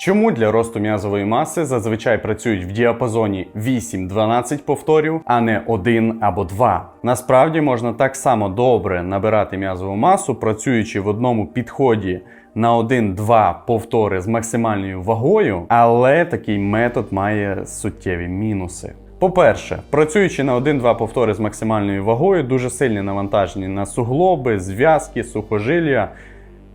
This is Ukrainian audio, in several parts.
Чому для росту м'язової маси зазвичай працюють в діапазоні 8-12 повторів, а не 1 або 2? Насправді можна так само добре набирати м'язову масу, працюючи в одному підході на 1-2 повтори з максимальною вагою, але такий метод має суттєві мінуси. По-перше, працюючи на 1-2 повтори з максимальною вагою, дуже сильні навантаження на суглоби, зв'язки, сухожилля,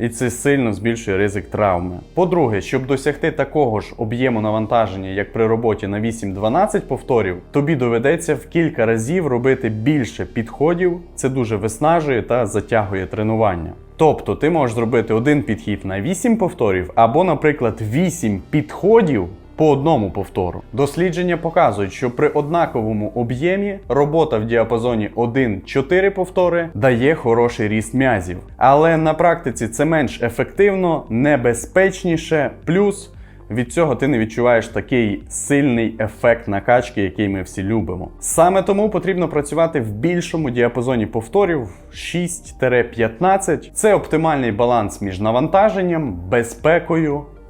і це сильно збільшує ризик травми. По-друге, щоб досягти такого ж об'єму навантаження, як при роботі на 8-12 повторів, тобі доведеться в кілька разів робити більше підходів. Це дуже виснажує та затягує тренування. Тобто ти можеш зробити один підхід на 8 повторів, або, наприклад, 8 підходів по одному повтору. Дослідження показують, що при однаковому об'ємі робота в діапазоні 1-4 повтори дає хороший ріст м'язів. Але на практиці це менш ефективно, небезпечніше, плюс від цього ти не відчуваєш такий сильний ефект накачки, який ми всі любимо. Саме тому потрібно працювати в більшому діапазоні повторів 6-15. Це оптимальний баланс між навантаженням, безпекою